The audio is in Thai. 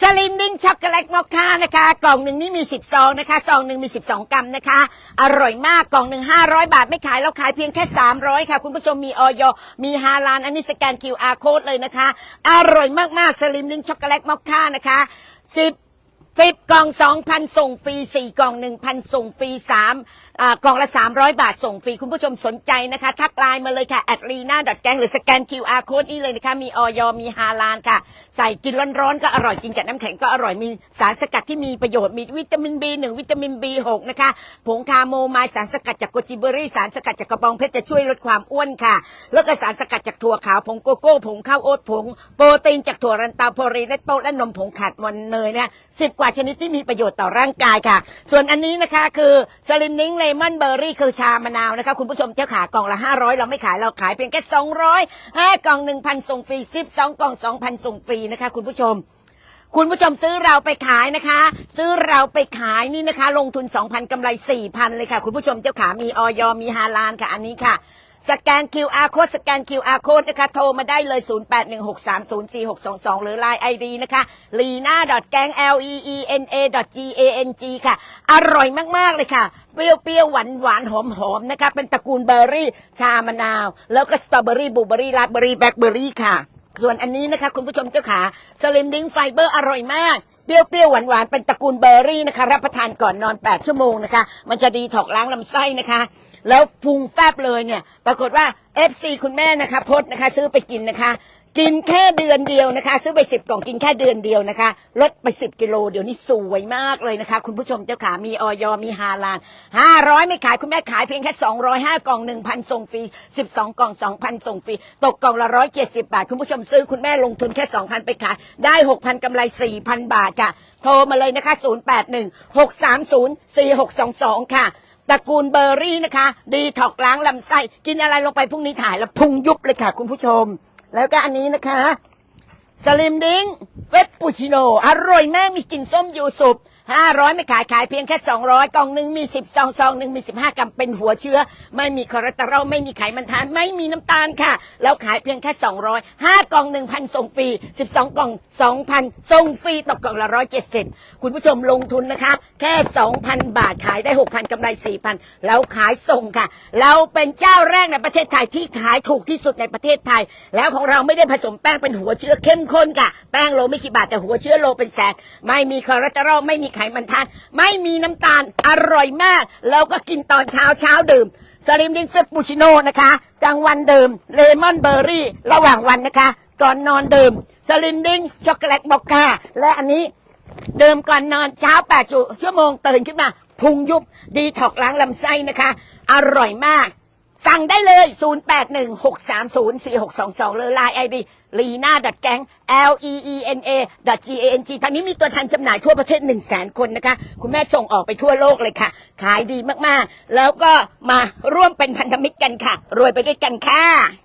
สลิมดิ้งช็อกโกแลตมอคค่านะคะ กล่องหนึ่งนี่มี10ซองนะคะซองหนึ่งมี 12 กรัมนะคะ อร่อยมากกล่องหนึ่ง500 บาทไม่ขายเราขายเพียงแค่ 300 ค่ะ คุณผู้ชมมีออยมีฮาลานอันนี้สแกน QR code เลยนะคะ อร่อยมากๆสลิมดิ้งช็อกโกแลตมอคค่านะคะ10 สิบกล่องสองพันส่งฟรีสี่กล่องหนึ่งพันส่งฟรีสามกล่องละสามร้อยบาทส่งฟรี คุณผู้ชมสนใจนะคะ ทักไลน์มาเลยค่ะ at lina g a n g หรือสแกน QR code นี่เลยนะคะ มีออยมีฮาลานค่ะ ใส่กินร้อนๆ ก็อร่อยกินกับน้ำแข็งก็อร่อยมีสารสกัดที่มีประโยชน์มีวิตามิน B1 วิตามิน B6 นะคะผงคาโมไมล์สารสกัดจากโกจิเบอรี่สารสกัดจากกระบองเพชรจะช่วยลดความอ้วนค่ะแล้วก็สารสกัดจากถั่วขาวผงโกโก้ผงข้าวโอ๊ตผงโปรตีนจากถั่วรันเตาโพลีและโตและนมผงขาดมันเนยนะสิบกว่าชนิดที่มีประโยชน์ต่อร่างกายค่ะ ส่วนอันนี้นะคะคือสลิมนิ้งเลมอนเบอร์รี่คือชามะนาวนะคะคุณผู้ชมเจ้าขากล่องละ 500 เราไม่ขายเราขายเพียงแค่ 200ห้ากล่อง 1,000 ส่งฟรีสิบสองกล่อง 2,000 ส่งฟรีนะคะคุณผู้ชมคุณผู้ชมซื้อเราไปขายนะคะ ซื้อเราไปขายนี่นะคะ ลงทุน 2,000กำไร 4,000 เลยค่ะ คุณผู้ชมเจ้าขามีออยมีฮาลานค่ะอันนี้ค่ะ สแกน QR code สแกน QR code นะคะโทรมาได้เลย 0816304622 หรือ Line ID นะคะ lina gang l e e n a g a n g ค่ะ อร่อยมาก ๆ เลยค่ะ เปรี้ยวๆ หวานหวานหอมหอมนะคะ เป็นตระกูลเบอร์รี่ ชามะนาว แล้วก็สตรอเบอรี่บลูเบอรี่ราสเบอรี่แบล็คเบอรี่ค่ะ ส่วนอันนี้นะคะ คุณผู้ชมเจ้าขาสลิมดิ้งไฟเบอร์อร่อยมาก เปรี้ยวๆหวานๆเป็นตระกูลเบอร์รี่นะคะ รับประทานก่อนนอน 8 ชั่วโมงนะคะ มันจะดีถอกล้างลำไส้นะคะ แล้วพุงแฟบเลยเนี่ย ปรากฏว่า FC คุณแม่นะคะพดนะคะ ซื้อไปกินนะคะ กินแค่เดือนเดียวนะคะ ซื้อไปสิบกล่องกินแค่เดือนเดียวนะคะ ลดไปสิบกิโลเดี๋ยวนี้สวยมากเลยนะคะ คุณผู้ชมเจ้าขามีออยมีฮาลานห้าร้อยไม่ขายคุณแม่ขายเพียงแค่สองร้อยห้ากล่องหนึ่งพันส่งฟรีสิบสองกล่องสองพันส่งฟรีตกกล่องละร้อยเจ็ดสิบาท คุณผู้ชมซื้อคุณแม่ลงทุนแค่สองพันไปขาย ได้หกพันกำไรสี่พันบาทจ้ะโทรมาเลยนะคะศูนย์แปดหนึ่งหกสามศูนย์สี่หกสองสองค่ะตระกูลเบอร์รี่นะคะ ดีถอกล้างลำไส้ กินอะไรลงไปพรุ่งนี้ถ่ายแล้วพุงยุบเลยค่ะ คุณผู้ชม แล้วก็อันนี้นะคะ สลิมดิ้งเฟปปูชิโน อร่อยมากมีกลิ่นส้มยูสุป ห้าร้อยไม่ขายขายเพียงแค่สองร้อยกล่องหนึ่งมีสิบซองซองหนึ่งมีสิบห้ากรัมเป็นหัวเชื้อ ไม่มีคอเลสเตอรอลไม่มีไขมันทาน ไม่มีน้ำตาลค่ะ แล้วขายเพียงแค่สองร้อยห้ากล่องหนึ่งพันส่งฟรีสิบสองกล่องสองพันส่งฟรีตกกล่องละร้อยเจ็ดสิบคุณผู้ชมลงทุนนะคะ แค่สองพันบาทขายได้หกพันกำไรสี่พันแล้วขายส่งค่ะ เราเป็นเจ้าแรกในประเทศไทยที่ขายถูกที่สุดในประเทศไทย แล้วของเราไม่ได้ผสมแป้งเป็นหัวเชื้อเข้มข้นค่ะ แป้งโลไม่กี่บาทแต่หัวเชื้อโลเป็นแสนไม่มีคอเลสเตอรอลไม่มีไขมันทาน ไม่มีน้ำตาลอร่อยมาก แล้วก็กินตอนเช้าเช้าดื่มสลิมดิงเฟปปูชิโน่นะคะกลางวันดื่มเลมอนเบอร์รี่ ระหว่างวันนะคะ ก่อนนอนดื่มสลิมดิงช็อกโกแลตมอคค่าและอันนี้ดื่มก่อนนอนเช้า8ชั่วโมงตื่นขึ้นมาพุงยุบดีถอกล้างลำไส้นะคะ อร่อยมาก สั่งได้เลย 0816304622เลยไลน์ไอดีลีน่าดัดแกง L E E N A G A N G ทางนี้มีตัวแทนจำหน่ายทั่วประเทศ 1 0 0 0 0แสนคนนะคะ คุณแม่ส่งออกไปทั่วโลกเลยค่ะ ขายดีมากๆ แล้วก็มาร่วมเป็นพันธมิตรกันค่ะ รวยไปด้วยกันค่ะ